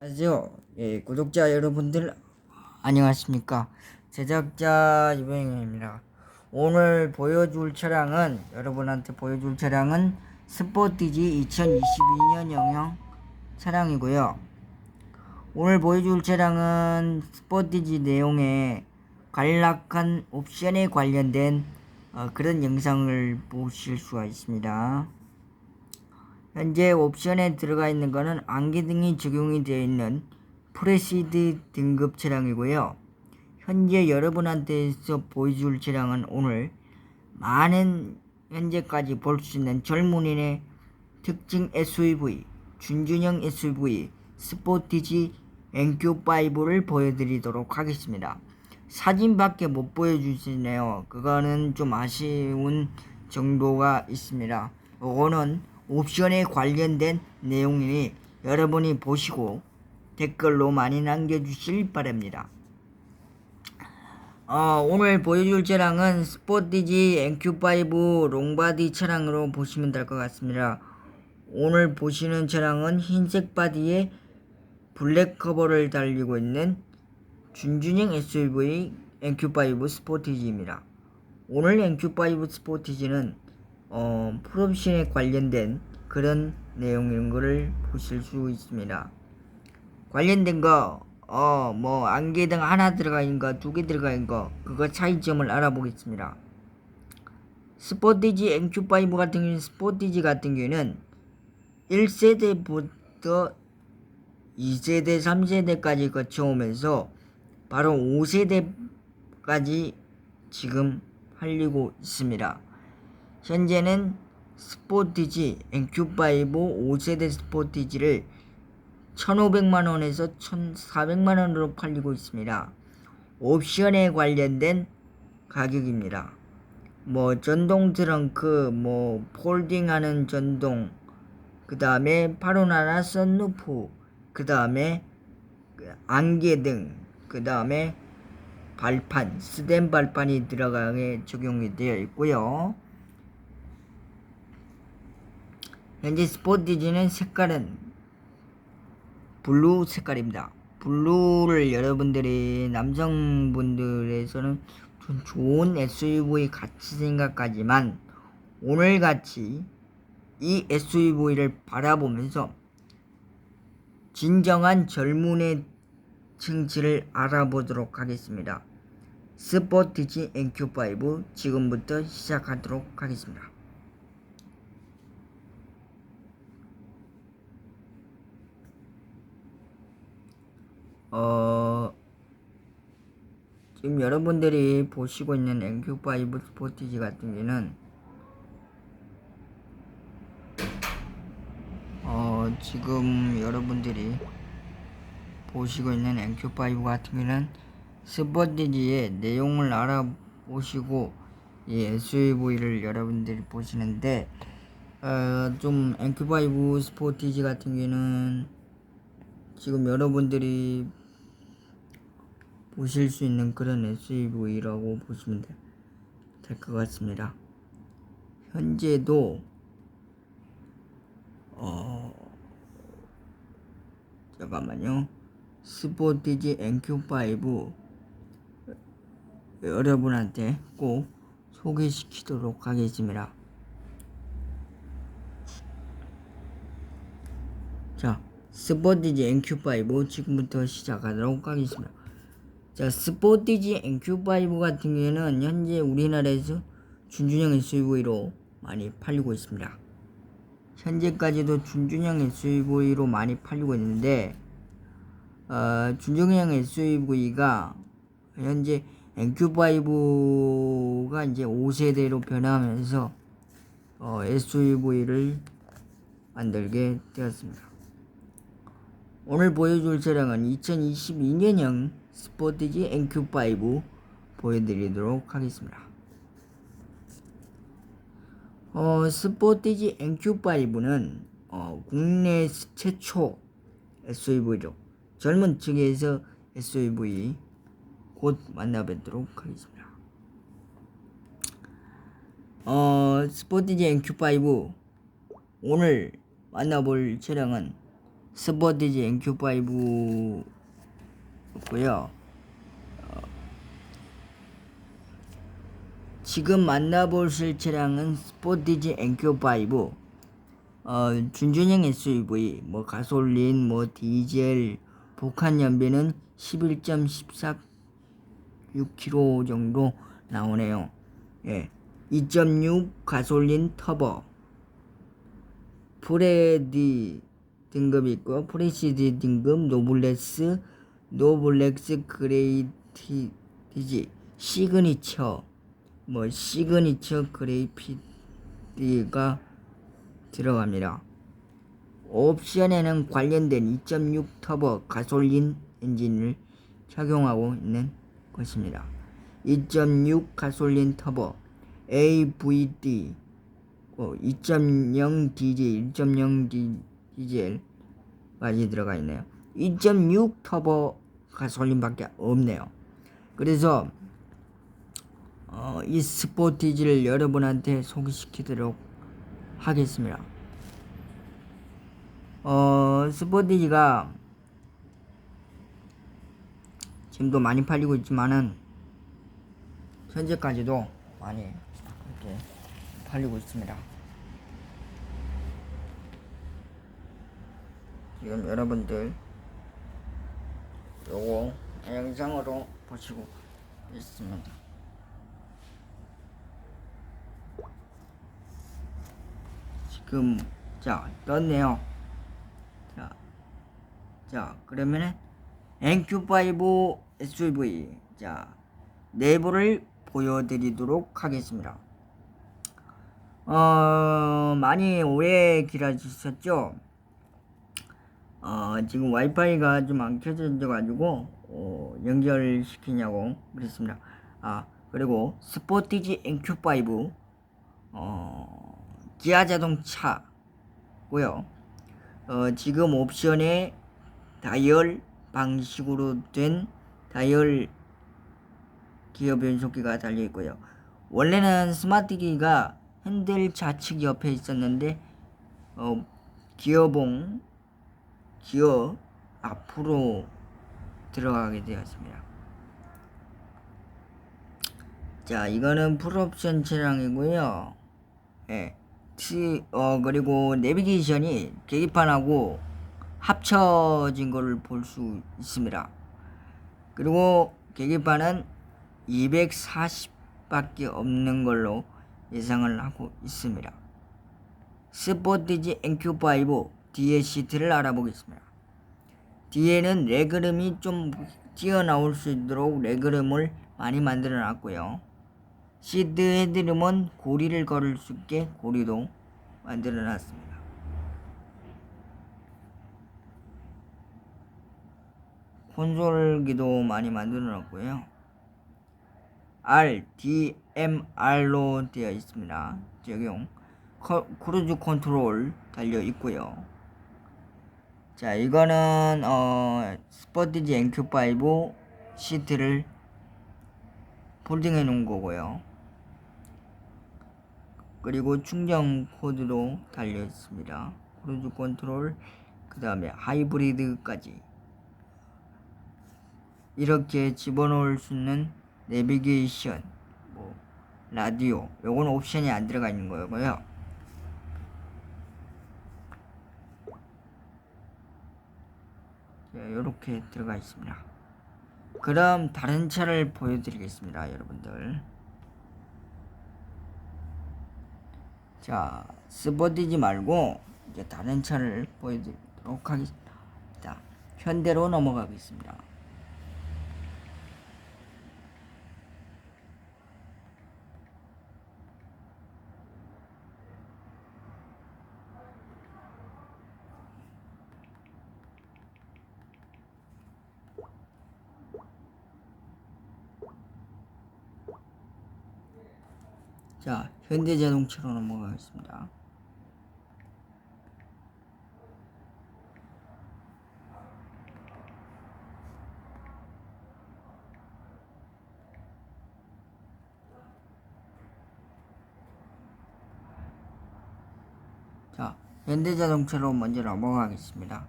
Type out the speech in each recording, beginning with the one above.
안녕하세요. 예, 구독자 여러분들 안녕하십니까? 제작자 유병입니다. 오늘 보여줄 차량은 여러분한테 보여줄 차량은 스포티지 2022년형형 차량이고요. 오늘 보여줄 차량은 스포티지 내용에 간략한 옵션에 관련된 어, 그런 영상을 보실 수가 있습니다. 현재 옵션에 들어가 있는 것은 안개 등이 적용이 되어 있는 프레시드 등급 차량이고요. 현재 여러분한테서 보여줄 차량은 오늘 많은 현재까지 볼 수 있는 젊은이의 특징 SUV, 준준형 SUV, 스포티지 NQ5를 보여드리도록 하겠습니다. 사진밖에 못 보여주시네요. 그거는 좀 아쉬운 정도가 있습니다. 이거는 옵션에 관련된 내용이니 여러분이 보시고 댓글로 많이 남겨주실 바랍니다. 어, 오늘 보여줄 차량은 스포티지 NQ5 롱바디 차량으로 보시면 될 것 같습니다. 오늘 보시는 차량은 흰색 바디에 블랙 커버를 달리고 있는 준준형 SUV NQ5 스포티지입니다. 오늘 NQ5 스포티지는 어, 풀옵션에 관련된 그런 내용인 것을 보실 수 있습니다. 관련된 거, 어, 뭐, 안개 등 하나 들어가 있는 거, 두 개 들어가 있는 거, 그거 차이점을 알아보겠습니다. 스포티지 NQ5 같은 경우는, 스포티지 같은 경우는 1세대부터 2세대, 3세대까지 거쳐오면서 바로 5세대까지 지금 팔리고 있습니다. 현재는 스포티지 NQ5 5세대 스포티지를 1,500만원에서 1,400만원으로 팔리고 있습니다. 옵션에 관련된 가격입니다. 뭐 전동 트렁크, 뭐 폴딩하는 전동, 그 다음에 파로나나 썬루프, 그 다음에 안개등, 그 다음에 발판, 스댄 발판이 들어가게 적용이 되어 있고요. 현재 스포티지는 색깔은 블루 색깔입니다. 블루를 여러분들이 남성분들에서는 좀 좋은 SUV 같이 생각하지만 오늘같이 이 SUV를 바라보면서 진정한 젊은의 층치를 알아보도록 하겠습니다. 스포티지 NQ5 지금부터 시작하도록 하겠습니다. 어, 지금 여러분들이 보시고 있는 NQ5 스포티지 같은 경우는 어, 지금 여러분들이 보시고 있는 NQ5 같은 경우는 스포티지의 내용을 알아보시고 이 SUV를 여러분들이 보시는데 어, 좀 NQ5 스포티지 같은 경우는 지금 여러분들이 보실 수 있는 그런 SUV라고 보시면 될 것 같습니다. 현재도 어 잠깐만요. 스포티지 NQ5 여러분한테 꼭 소개시키도록 하겠습니다. 자, 스포티지 NQ5 지금부터 시작하도록 하겠습니다. 자, 스포티지 NQ5 같은 경우에는 현재 우리나라에서 준준형 SUV로 많이 팔리고 있습니다. 현재까지도 준준형 SUV로 많이 팔리고 있는데, 어, 준준형 SUV가 현재 NQ5가 이제 5세대로 변하면서 어, SUV를 만들게 되었습니다. 오늘 보여줄 차량은 2022년형 스포티지 NQ5 보여드리도록 하겠습니다. 어, 스포티지 NQ5는 어, 국내 최초 SUV죠. 젊은 층에서 SUV 곧 만나뵙도록 하겠습니다. 어, 스포티지 NQ5 오늘 만나볼 차량은 스포티지 NQ5였 고요. 어, 지금 만나보실 차량은 스포티지 NQ5 어, 준준형 SUV, 뭐 가솔린, 뭐 디젤, 복합 연비는 11.14 6km 정도 나오네요. 예. 2.6 가솔린 터보. 프레디 등급이 있고 프레시디 등급 노블레스 노블렉스 그레이티지 시그니처 뭐 시그니처 그레이피디가 들어갑니다. 옵션에는 관련된 2.6 터보 가솔린 엔진을 착용하고 있는 것입니다. 2.6 가솔린 터보 AVD 2.0 디젤, 1.0 디젤까지 들어가 있네요. 2.6 터보 가솔린밖에 없네요. 그래서 어, 이 스포티지를 여러분한테 소개시키도록 하겠습니다. 어, 스포티지가 지금도 많이 팔리고 있지만은 현재까지도 많이 이렇게 팔리고 있습니다. 지금 여러분들 요거 영상으로 보시고 있습니다. 지금 자 떴네요. 자, 자 그러면은 NQ5 SUV 자 내부를 보여드리도록 하겠습니다. 어 많이 오래 기다리셨죠? 어 지금 와이파이가 좀 안 켜져 가지고 어, 연결시키냐고 그랬습니다. 아 그리고 스포티지 NQ5 어 기아 자동차고요. 어, 지금 옵션에 다이얼 방식으로 된 다이얼 기어 변속기가 달려 있고요. 원래는 스마트키가 핸들 좌측 옆에 있었는데 어, 기어봉 기어 앞으로 들어가게 되었습니다. 자, 이거는 풀옵션 차량이고요. 예. 티, 어, 그리고 내비게이션이 계기판하고 합쳐진 것을 볼수 있습니다. 그리고 계기판은 240밖에 없는 걸로 예상을 하고 있습니다. 스포티지 NQ5 뒤에 시트를 알아보겠습니다. 뒤에는 레그름이 좀 튀어나올 수 있도록 레그름을 많이 만들어 놨고요. 시드 헤드룸은 고리를 걸을 수 있게 고리도 만들어 놨습니다. 콘솔기도 많이 만들어 놨고요. R, D, M, R로 되어 있습니다. 적용. 커, 크루즈 컨트롤 달려 있고요. 자, 이거는 어, 스포티지 NQ5 시트를 폴딩해 놓은 거고요. 그리고 충전 코드도 달려 있습니다. 크루즈 컨트롤, 그 다음에 하이브리드까지 이렇게 집어넣을 수 있는 내비게이션, 뭐 라디오, 요건 옵션이 안 들어가 있는 거고요. 이렇게 들어가 있습니다. 그럼 다른 차를 보여드리겠습니다, 여러분들. 자, 스포티지 말고 이제 다른 차를 보여드리도록 하겠습니다. 현대로 넘어가겠습니다. 자, 현대자동차로 넘어가겠습니다. 자, 현대자동차로 먼저 넘어가겠습니다.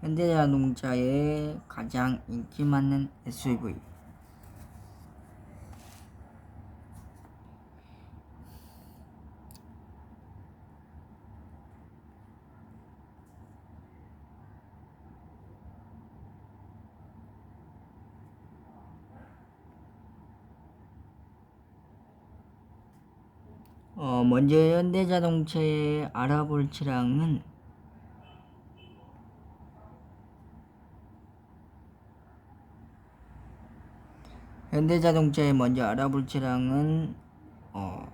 현대자동차의 가장 인기 많은 SUV. 어, 먼저 현대자동차의 알아볼 차량은 현대자동차에 먼저 알아볼 차량은 어,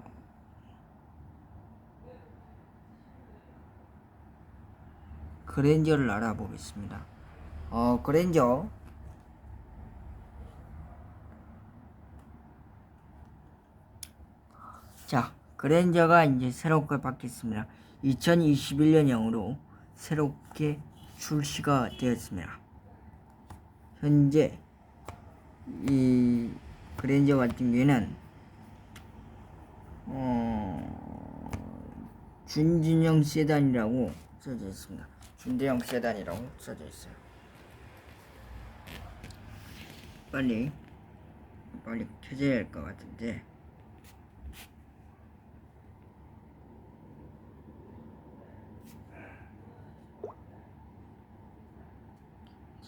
그랜저를 알아보겠습니다. 어, 그랜저 자, 그랜저가 이제 새롭게 바뀌었습니다. 2021년형으로 새롭게 출시가 되었습니다. 현재 이 그랜저 같은 경우에는 어, 준진형 세단이라고 써져 있습니다. 준대형 세단이라고 써져 있어요. 빨리 빨리 켜져야 할 것 같은데.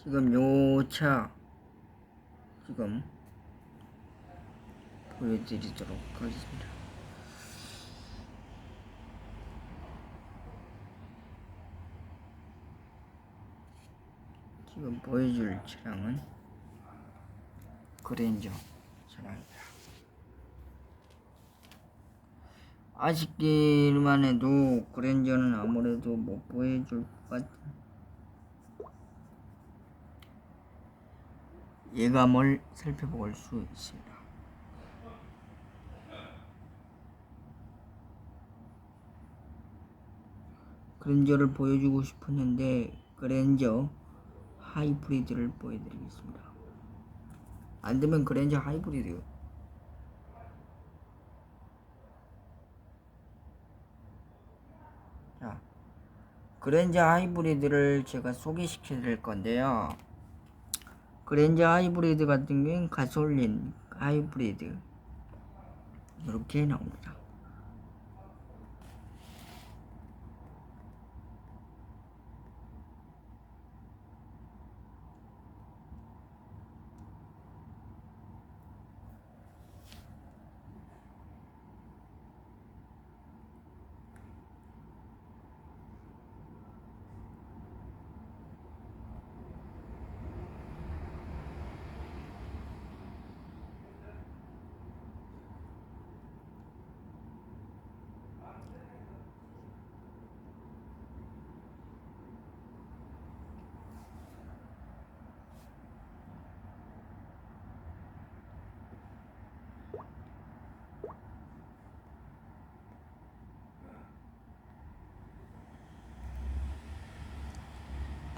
지금 요 차 지금 보여드리도록 하겠습니다. 지금 보여줄 차량은 그랜저 차량입니다. 아쉽기만 해도 그랜저는 아무래도 못 보여줄 것 같은 예감을 살펴볼 수 있습니다. 그랜저를 보여주고 싶었는데 그랜저 하이브리드를 보여드리겠습니다. 안 되면 그랜저 하이브리드. 자, 그랜저 하이브리드를 제가 소개시켜 드릴 건데요. 그랜저 하이브리드 같은 경우는 가솔린 하이브리드 이렇게 나옵니다.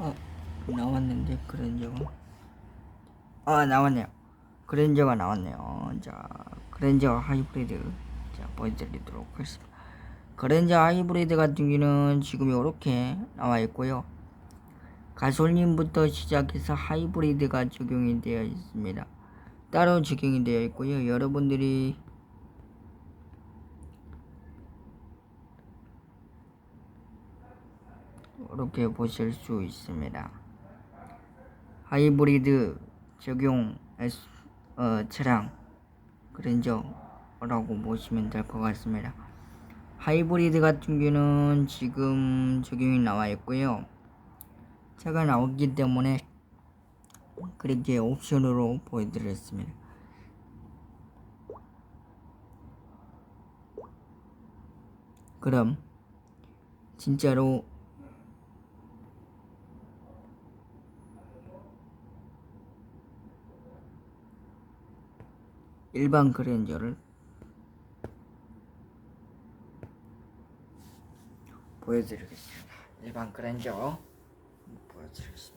어 나왔는데 그랜저가 아 나왔네요. 그랜저가 나왔네요. 자 그랜저 하이브리드. 자 보여드리도록 하겠습니다. 그랜저 하이브리드 같은 경우는 지금 이렇게 나와 있고요. 가솔린부터 시작해서 하이브리드가 적용이 되어 있습니다. 따로 적용이 되어 있고요. 여러분들이 이렇게 보실 수 있습니다. 하이브리드 적용 S, 어, 차량 그랜저라고 보시면 될 것 같습니다. 하이브리드 같은 경우는 지금 적용이 나와 있고요. 차가 나왔기 때문에 그렇게 옵션으로 보여드렸습니다. 그럼 진짜로 일반 그랜저를 보여드리겠습니다. 일반 그랜저 보여드리겠습니다.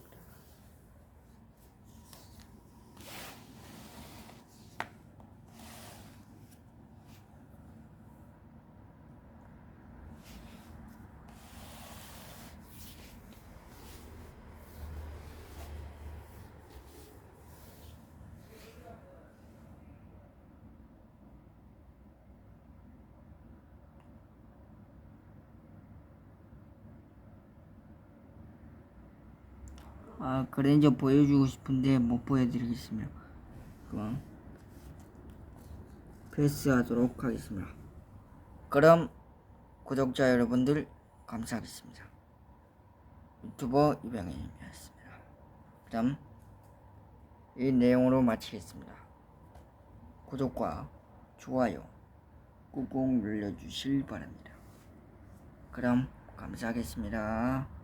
아 그랜저 보여주고 싶은데 못 보여드리겠습니다. 그럼 패스하도록 하겠습니다. 그럼 구독자 여러분들 감사하겠습니다. 유튜버 이병현이었습니다. 그럼 이 내용으로 마치겠습니다. 구독과 좋아요 꾹꾹 눌러주실 바랍니다. 그럼 감사하겠습니다.